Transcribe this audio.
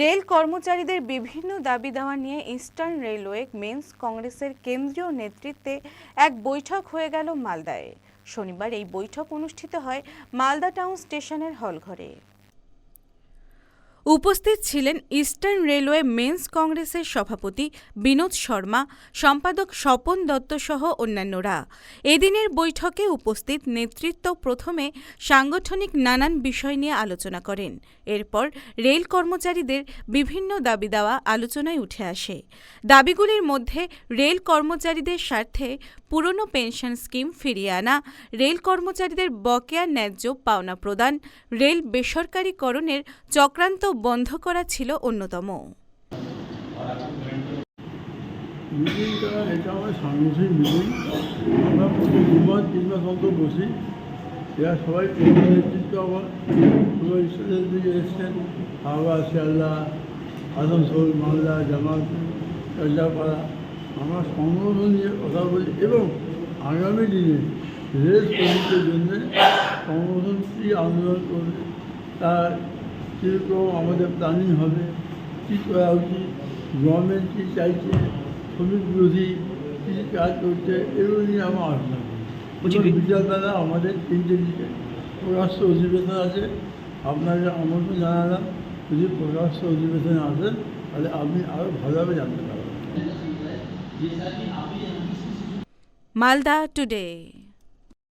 Rail কর্মচারীদের বিভিন্ন দাবি দাওয়া নিয়ে ইস্টার্ন রেলওয়ে মেন্স কংগ্রেসের কেন্দ্রীয় নেতৃত্বে এক বৈঠক হয়ে গেল মালদায়। শনিবার এই বৈঠক অনুষ্ঠিত হয় মালদা টাউন স্টেশনের হলঘরে। উপস্থিত ছিলেন ইস্টার্ন রেলওয়ে মেন্স কংগ্রেসের সভাপতি বিনোদ শর্মা, সম্পাদক স্বপন দত্ত সহ অন্যান্যরা। এদিনের বৈঠকে উপস্থিত নেতৃত্ব প্রথমে সাংগঠনিক নানান বিষয় নিয়ে আলোচনা করেন। এরপর রেল কর্মচারীদের বিভিন্ন দাবি দেওয়া আলোচনায় উঠে আসে। দাবিগুলির মধ্যে রেল কর্মচারীদের স্বার্থে পুরনো পেনশন স্কিম ফিরিয়ে আনা, রেল কর্মচারীদের বকেয়া ন্যায্য পাওনা প্রদান, রেল বেসরকারীকরণের চক্রান্ত বন্ধ করা ছিল অন্যতম। মিটিংটা এটা আমার মিটিং আমরা প্রতি দু মাস তিন বসি। এরা সবাই আমার শিয়ালদা, আসানসোল, মালদা কাজাপাড়া আমরা নিয়ে কথা বলি এবং আগামী দিনে রেল শ্রমিকদের জন্য সংগঠন আন্দোলন করবে। তার কীরকম আমাদের প্ল্যানিং হবে। কী করা উচিত? গভর্নমেন্ট কী চাইছে? শ্রমিক বিরোধী কী কাজ করছে? এগুলো নিয়ে আমার আলোচনা করি বিকালবেলা আমাদের তিনটে দিকে পররাষ্ট্র অধিবেশন আছে। আপনাকে আমন্ত্রণ জানালাম। যদি পররাষ্ট্র অধিবেশনে আসেন তাহলে আপনি আরও ভালোভাবে জানতে পারবেন। মালদা টুডে।